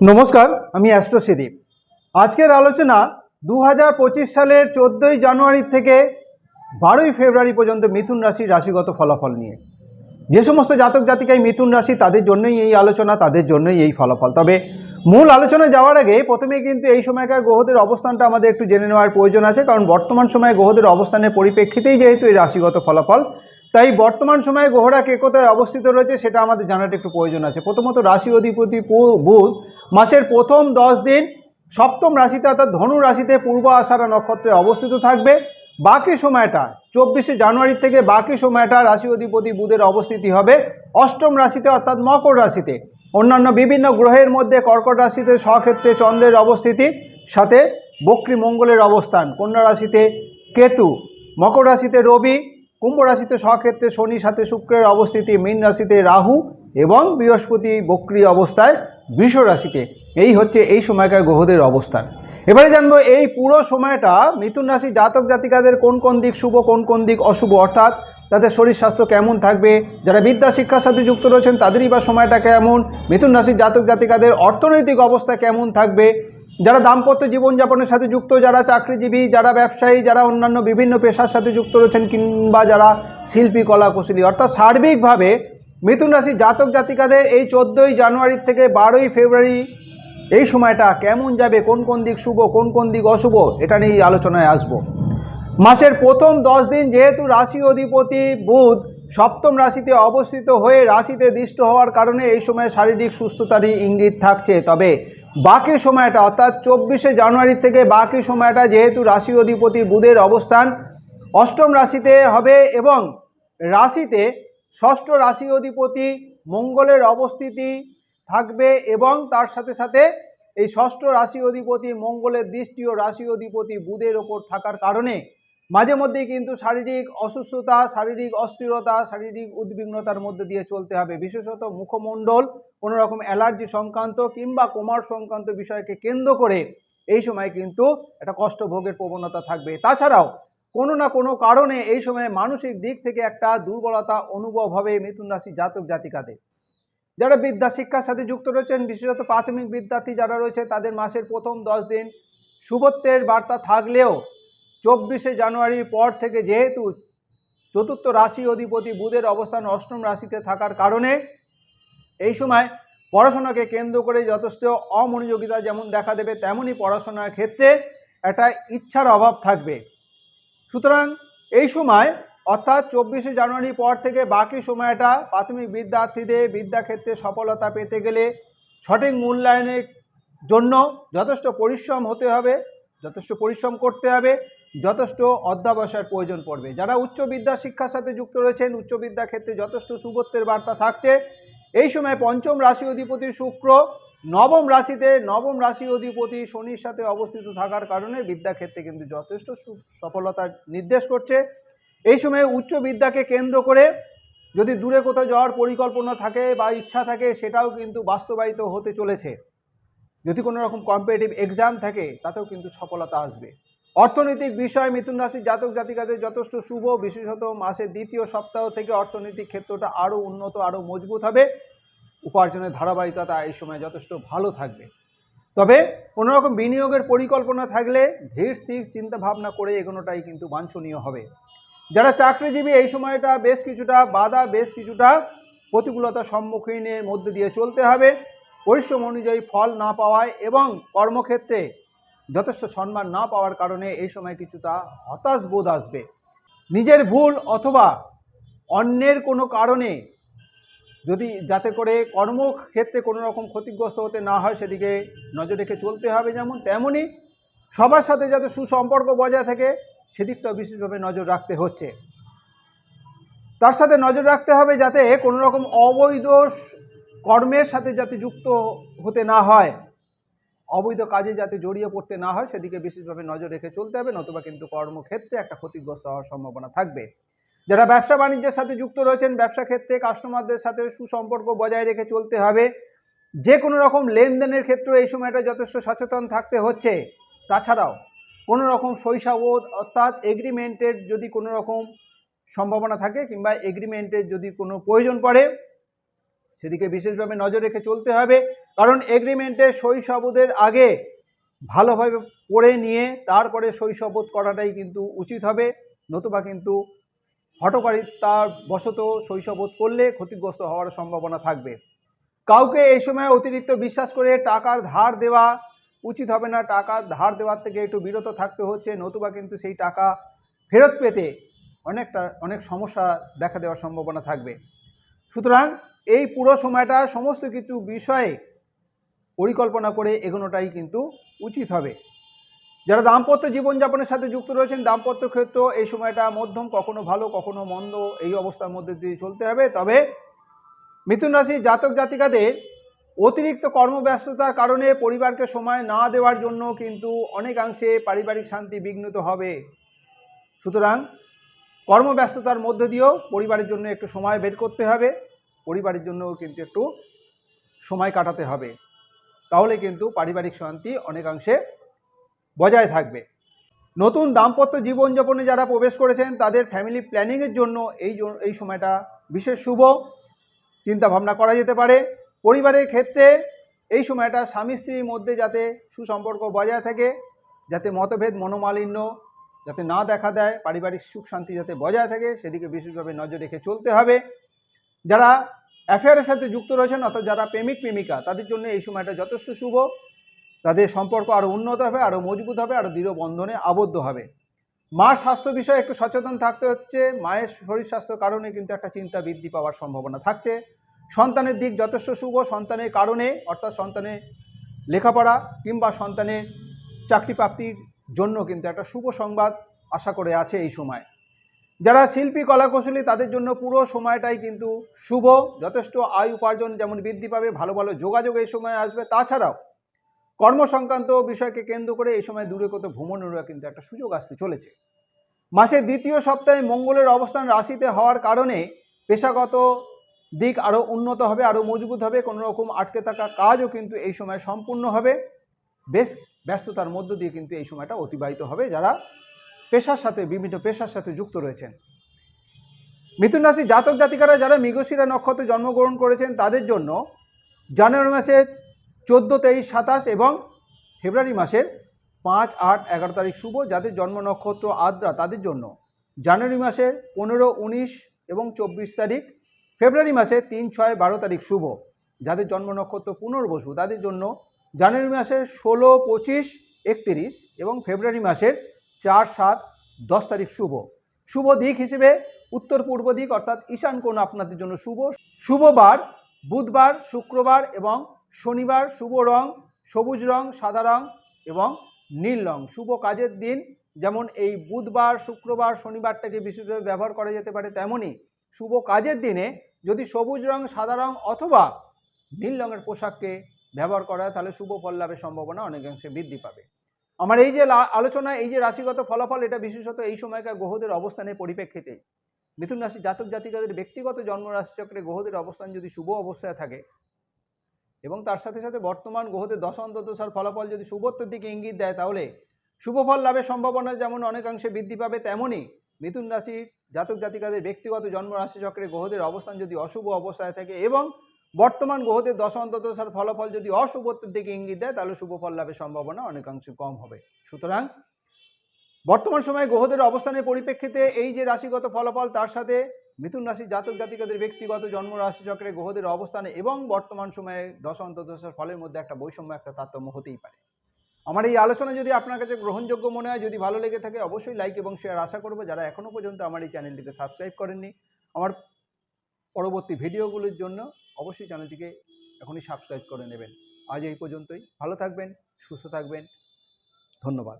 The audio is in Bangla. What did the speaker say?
নমস্কার, আমি অ্যাস্ট্রো সিদীপ আজকের আলোচনা দু হাজার পঁচিশ সালের চোদ্দোই জানুয়ারি থেকে বারোই ফেব্রুয়ারি পর্যন্ত মিথুন রাশির রাশিগত ফলাফল নিয়ে। যে সমস্ত জাতক জাতিকায় মিথুন রাশি, তাদের জন্যই এই আলোচনা, তাদের জন্যই এই ফলাফল। তবে মূল আলোচনা যাওয়ার আগে প্রথমে কিন্তু এই সময়কার গ্রহদের অবস্থানটা আমাদের একটু জেনে নেওয়ার প্রয়োজন আছে, কারণ বর্তমান সময়ে গ্রহদের অবস্থানের পরিপ্রেক্ষিতেই যেহেতু এই রাশিগত ফলাফল তাই বর্তমান সময়ে গ্রহরা কে কোথায় অবস্থিত রয়েছে সেটা আমাদের জানাটা একটু প্রয়োজন আছে। প্রথমত রাশি অধিপতি বুধ মাসের প্রথম দশ দিন সপ্তম রাশিতে অর্থাৎ ধনু রাশিতে পূর্ব আষাঢ়া নক্ষত্রে অবস্থিত থাকবে। বাকি সময়টা চব্বিশে জানুয়ারি থেকে বাকি সময়টা রাশি অধিপতি বুধের অবস্থিতি হবে অষ্টম রাশিতে অর্থাৎ মকর রাশিতে। অন্যান্য বিভিন্ন গ্রহের মধ্যে কর্কট রাশিতে স্বক্ষেত্রে চন্দ্রের অবস্থিতি, সাথে বক্রী মঙ্গলের অবস্থান। কন্যা রাশিতে কেতু, মকর রাশিতে রবি কুম্ভ রাশিতে স্বক্ষেত্রে শনি সাথে শুক্রের অবস্থিতি, মীন রাশিতে রাহু এবং বৃহস্পতি বক্রী অবস্থায় বৃষ রাশিতে। এই হচ্ছে এই সময়কার গ্রহদের অবস্থান। এবারে জানব এই পুরো সময়টা মিথুন রাশি জাতক জাতিকাদের কোন কোন দিক শুভ, কোন কোন দিক অশুভ? অর্থাৎ তাদের শরীর স্বাস্থ্য কেমন থাকবে? যারা বিদ্যা, শিক্ষার সাথে যুক্ত রয়েছেন, তাদেরই বা সময়টা কেমন? মিথুন রাশির জাতক জাতিকাদের অর্থনৈতিক অবস্থা কেমন থাকবে? যারা দাম্পত্য জীবনযাপনের সাথে যুক্ত, যারা চাকরিজীবী, যারা ব্যবসায়ী, যারা অন্যান্য বিভিন্ন পেশার সাথে যুক্ত রয়েছেন কিংবা যারা শিল্পী কলা কুশলী অর্থাৎ সার্বিকভাবে মিথুন রাশির জাতক জাতিকাদের এই চোদ্দোই জানুয়ারি থেকে বারোই ফেব্রুয়ারি এই সময়টা কেমন যাবে, কোন কোন দিক শুভ, কোন কোন দিক অশুভ, এটা নিয়ে আলোচনায় আসব। মাসের প্রথম দশ দিন যেহেতু রাশি অধিপতি বুধ সপ্তম রাশিতে অবস্থিত হয়ে রাশিতে দৃষ্ট হওয়ার কারণে এই সময় শারীরিক সুস্থতারই ইঙ্গিত থাকছে। তবে বাকি সময়টা, অর্থাৎ চব্বিশে জানুয়ারি থেকে বাকি সময়টা যেহেতু রাশি অধিপতি বুধের অবস্থান, অষ্টম রাশিতে হবে এবং রাশিতে ষষ্ঠ রাশি অধিপতি মঙ্গলের অবস্থিতি থাকবে এবং তার সাথে সাথে এই ষষ্ঠ রাশি অধিপতি মঙ্গলের দৃষ্টি ও রাশি অধিপতি বুধের ওপর থাকার কারণে মাঝে মধ্যেই কিন্তু শারীরিক অসুস্থতা, শারীরিক অস্থিরতা, শারীরিক উদ্বিগ্নতার মধ্যে দিয়ে চলতে হবে। বিশেষত মুখমণ্ডল কোনো রকম অ্যালার্জি সংক্রান্ত কিংবা কোমার সংক্রান্ত বিষয়কে কেন্দ্র করে এই সময় কিন্তু একটা কষ্ট ভোগের প্রবণতা থাকবে। তাছাড়াও কোনো না কোনো কারণে এই সময় মানসিক দিক থেকে একটা দুর্বলতা অনুভব হবে মিথুন রাশি জাতক জাতিকাদের যারা বিদ্যা শিক্ষার সাথে যুক্ত রয়েছেন, বিশেষত প্রাথমিক বিদ্যার্থী যারা রয়েছে, তাদের মাসের প্রথম দশ দিন শুভত্বের বার্তা থাকলেও চব্বিশে জানুয়ারির পর থেকে যেহেতু চতুর্থ রাশি অধিপতি বুধের অবস্থান অষ্টম রাশিতে থাকার কারণে এই সময় পড়াশোনাকে কেন্দ্র করে যথেষ্ট অমনোযোগিতা যেমন দেখা দেবে, তেমনই পড়াশোনার ক্ষেত্রে একটা ইচ্ছার অভাব থাকবে। সুতরাং এই সময় অর্থাৎ চব্বিশে জানুয়ারি পর থেকে বাকি সময়টা প্রাথমিক বিদ্যার্থীদের বিদ্যাক্ষেত্রে সফলতা পেতে গেলে সঠিক মূল্যায়নের জন্য যথেষ্ট পরিশ্রম হতে হবে, যথেষ্ট পরিশ্রম করতে হবে। যথেষ্ট অধ্যাবসায়ের প্রয়োজন পড়বে। যারা উচ্চ বিদ্যা শিক্ষার সাথে যুক্ত রয়েছেন, উচ্চ বিদ্যা ক্ষেত্রে যথেষ্ট সুবত্বের বার্তা থাকছে। এই সময় পঞ্চম রাশি অধিপতি শুক্র, নবম রাশিতে নবম রাশি অধিপতি শনির সাথে অবস্থিত থাকার কারণে বিদ্যাক্ষেত্রে কিন্তু যথেষ্ট সফলতার নির্দেশ করছে। এই সময় উচ্চ বিদ্যাকে কেন্দ্র করে যদি দূরে কোথাও যাওয়ার পরিকল্পনা থাকে বা ইচ্ছা থাকে, সেটাও কিন্তু বাস্তবায়িত হতে চলেছে। যদি কোনো রকম কম্পিটিটিভ এক্সাম থাকে, তাতেও কিন্তু সফলতা আসবে। অর্থনৈতিক বিষয়, মিথুন রাশির জাতক জাতিকাদের যথেষ্ট শুভ, বিশেষত মাসের দ্বিতীয় সপ্তাহ থেকে অর্থনৈতিক ক্ষেত্রটা আরও উন্নত আরও মজবুত হবে। উপার্জনের ধারাবাহিকতা এই সময় যথেষ্ট ভালো থাকবে। তবে কোনো রকম বিনিয়োগের পরিকল্পনা থাকলে ধীর স্থির চিন্তা ভাবনা করে এগোনোটাই কিন্তু বাঞ্ছনীয় হবে। যারা চাকরিজীবী এই সময়টা বেশ কিছুটা বাধা, বেশ কিছুটা প্রতিকূলতার সম্মুখীনের মধ্যে দিয়ে চলতে হবে। পরিশ্রম অনুযায়ী ফল না পাওয়ায় এবং কর্মক্ষেত্রে যথেষ্ট সম্মান না পাওয়ার কারণে এই সময় কিছুটা হতাশ বোধ আসবে। নিজের ভুল অথবা অন্যের কোনো কারণে যদি যাতে করে কর্মক্ষেত্রে কোনো রকম ক্ষতিগ্রস্ত হতে না হয়, সেদিকে নজর রেখে চলতে হবে যেমন তেমনই সবার সাথে যাতে সুসম্পর্ক বজায় থাকে, সেদিকটাও বিশেষভাবে নজর রাখতে হচ্ছে। তার সাথে নজর রাখতে হবে যাতে কোনো রকম অবৈধ কর্মের সাথে যাতে যুক্ত হতে না হয়। অবৈধ কাজে যাতে জড়িয়ে পড়তে না হয়, সেদিকে বিশেষভাবে নজর রেখে চলতে হবে, নতুবা কিন্তু কর্মক্ষেত্রে একটা ক্ষতিগ্রস্ত হওয়ার সম্ভাবনা থাকবে। যারা ব্যবসা বাণিজ্যের সাথে যুক্ত রয়েছেন, ব্যবসা ক্ষেত্রে কাস্টমারদের সাথে সুসম্পর্ক বজায় রেখে চলতে হবে। যে কোনো রকম লেনদেনের ক্ষেত্রে এই সময়টা যথেষ্ট সচেতন থাকতে হচ্ছে। তাছাড়াও, কোনো রকম শৈশাবোধ অর্থাৎ এগ্রিমেন্টের যদি কোনো রকম সম্ভাবনা থাকে, কিংবা এগ্রিমেন্টের যদি কোনো প্রয়োজন পড়ে সেদিকে বিশেষভাবে নজর রেখে চলতে হবে। কারণ এগ্রিমেন্টে শৈশবদের আগে ভালোভাবে পড়ে নিয়ে তারপরে শৈশবোধ করাটাই কিন্তু উচিত হবে। নতুবা কিন্তু হটকারিতার বশত শৈশবোধ করলে ক্ষতিগ্রস্ত হওয়ার সম্ভাবনা থাকবে। কাউকে এই সময় অতিরিক্ত বিশ্বাস করে টাকার ধার দেওয়া উচিত হবে না। টাকা ধার দেওয়ার থেকে একটু বিরত থাকতে হচ্ছে, নতুবা কিন্তু সেই টাকা ফেরত পেতে অনেকটা, অনেক সমস্যা দেখা দেওয়ার সম্ভাবনা থাকবে। সুতরাং এই পুরো সময়টা সমস্ত কিছু বিষয়ে পরিকল্পনা করে এগোনোটাই কিন্তু উচিত হবে। যারা দাম্পত্য জীবনযাপনের সাথে যুক্ত রয়েছেন, দাম্পত্য ক্ষেত্র এই সময়টা মধ্যম, কখনো ভালো, কখনো মন্দ, এই অবস্থার মধ্যে দিয়ে চলতে হবে। তবে মিথুন রাশির জাতক জাতিকাদের অতিরিক্ত কর্মব্যস্ততার কারণে পরিবারকে সময় না দেওয়ার জন্য কিন্তু অনেকাংশে পারিবারিক শান্তি বিঘ্নিত হবে। সুতরাং কর্মব্যস্ততার মধ্য দিয়েও পরিবারের জন্য একটু সময় বের করতে হবে। পরিবারের জন্যও কিন্তু একটু সময় কাটাতে হবে। তাহলে কিন্তু পারিবারিক শান্তি অনেকাংশে বজায় থাকবে। নতুন দাম্পত্য জীবনযাপনে যারা প্রবেশ করেছেন, তাদের ফ্যামিলি প্ল্যানিংয়ের জন্য এই এই সময়টা বিশেষ শুভ। চিন্তা ভাবনা করা যেতে পারে। পরিবারের ক্ষেত্রে এই সময়টা স্বামী স্ত্রীর মধ্যে যাতে সুসম্পর্ক বজায় থাকে, যাতে মতভেদ মনোমালিন্য যাতে না দেখা দেয়, পারিবারিক সুখ শান্তি যাতে বজায় থাকে, সেদিকে বিশেষভাবে নজর রেখে চলতে হবে। যারা অ্যাফেয়ারের সাথে যুক্ত রয়েছেন অর্থাৎ যারা প্রেমিক প্রেমিকা, তাদের জন্য এই সময়টা যথেষ্ট শুভ। তাদের সম্পর্ক আরও উন্নত হবে আরও মজবুত হবে আরও দৃঢ় বন্ধনে আবদ্ধ হবে। মার স্বাস্থ্য বিষয়ে একটু সচেতন থাকতে হচ্ছে। মায়ের শরীর স্বাস্থ্যর কারণে কিন্তু একটা চিন্তা বৃদ্ধি পাওয়ার সম্ভাবনা থাকছে। সন্তানের দিক যথেষ্ট শুভ, সন্তানের কারণে, অর্থাৎ সন্তানের লেখাপড়া কিংবা সন্তানের চাকরি প্রাপ্তির জন্য কিন্তু একটা শুভ সংবাদ আশা করে আছে এই সময়। যারা শিল্পী কলাকুশলী, তাদের জন্য পুরো সময়টাই কিন্তু শুভ। যথেষ্ট আয় উপার্জন যেমন বৃদ্ধি পাবে, ভালো ভালো যোগাযোগ এই সময় আসবে। তাছাড়াও কর্ম সংক্রান্ত বিষয়কে কেন্দ্র করে এই সময় দূরে কোথাও ভ্রমণেরও কিন্তু একটা সুযোগ আসতে চলেছে। মাসের দ্বিতীয় সপ্তাহে মঙ্গলের অবস্থান রাশিতে হওয়ার কারণে পেশাগত দিক আরও উন্নত হবে, আরও মজবুত হবে। কোনো রকম আটকে থাকা কাজও কিন্তু এই সময় সম্পূর্ণ হবে। বেশ ব্যস্ততার মধ্য দিয়ে কিন্তু এই সময়টা অতিবাহিত হবে। যারা পেশার সাথে, বিভিন্ন পেশার সাথে যুক্ত রয়েছেন। মিথুন রাশি জাতক জাতিকারা যারা মৃগশিরা নক্ষত্রে জন্মগ্রহণ করেছেন, তাদের জন্য জানুয়ারি মাসের চোদ্দ, তেইশ, সাতাশ এবং ফেব্রুয়ারি মাসের পাঁচ, আট, এগারো তারিখ শুভ, যাদের জন্ম নক্ষত্র আদ্রা, তাদের জন্য জানুয়ারি মাসের পনেরো, উনিশ এবং চব্বিশ তারিখ, ফেব্রুয়ারি মাসে তিন, ছয়, বারো তারিখ শুভ। যাদের জন্ম নক্ষত্র পুনর্বসু, তাদের জন্য জানুয়ারি মাসের ষোলো, পঁচিশ, একত্রিশ এবং ফেব্রুয়ারি মাসের চার সাত দশ তারিখ শুভ। শুভ দিক হিসেবে উত্তর পূর্ব দিক অর্থাৎ ঈশান কোণ আপনাদের জন্য শুভ। শুভবার বুধবার, শুক্রবার এবং শনিবার শুভ রং, সবুজ রং, সাদা রং এবং নীল রং। শুভ কাজের দিন যেমন এই বুধবার, শুক্রবার, শনিবারটাকে বিশেষভাবে ব্যবহার করা যেতে পারে তেমনই শুভ কাজের দিনে যদি সবুজ রং, সাদা রং অথবা নীল রঙের পোশাককে ব্যবহার করা হয় তাহলে শুভ ফল লাভের সম্ভাবনা অনেকাংশে বৃদ্ধি পাবে। আমার এই যে আলোচনা, এই যে রাশিগত ফলাফল, এটা বিশেষত এই সময়কার গ্রহদের অবস্থানের পরিপ্রেক্ষিতে। মিথুন রাশি জাতক জাতিকাদের ব্যক্তিগত জন্ম রাশিচক্রে গ্রহদের অবস্থান যদি শুভ অবস্থায় থাকে এবং তার সাথে সাথে বর্তমান গ্রহদের দশ অন্তর্দশার ফলাফল যদি শুভত্বের দিকে ইঙ্গিত দেয়, তাহলে শুভ ফল লাভের সম্ভাবনা যেমন অনেকাংশে বৃদ্ধি পাবে তেমনই মিথুন রাশির জাতক জাতিকাদের ব্যক্তিগত জন্ম রাশিচক্রে গ্রহদের অবস্থান যদি অশুভ অবস্থায় থাকে এবং বর্তমান গ্রহদের দশ অন্তর্দশার ফলাফল যদি অশুভত্বের দিকে ইঙ্গিত দেয়, তাহলে শুভ ফল লাভের সম্ভাবনা অনেকাংশে কম হবে। সুতরাং বর্তমান সময়ে গ্রহদের অবস্থানের পরিপ্রেক্ষিতে এই যে রাশিগত ফলাফল, তার সাথে মিথুন রাশির জাতক জাতিকাদের ব্যক্তিগত জন্ম রাশিচক্রে গ্রহদের অবস্থানে এবং বর্তমান সময়ে দশ অন্তর্দশার ফলের মধ্যে একটা বৈষম্য, একটা তারতম্য হতেই পারে। আমার এই আলোচনা যদি আপনার কাছে গ্রহণযোগ্য মনে হয়, যদি ভালো লেগে থাকে, অবশ্যই লাইক এবং শেয়ার আশা করব যারা এখনও পর্যন্ত আমার এই চ্যানেলটিকে সাবস্ক্রাইব করেননি। আমার পরবর্তী ভিডিওগুলোর জন্য অবশ্যই চ্যানেলটিকে এখনই সাবস্ক্রাইব করে নেবেন। আজ এই পর্যন্তই। ভালো থাকবেন সুস্থ থাকবেন। ধন্যবাদ।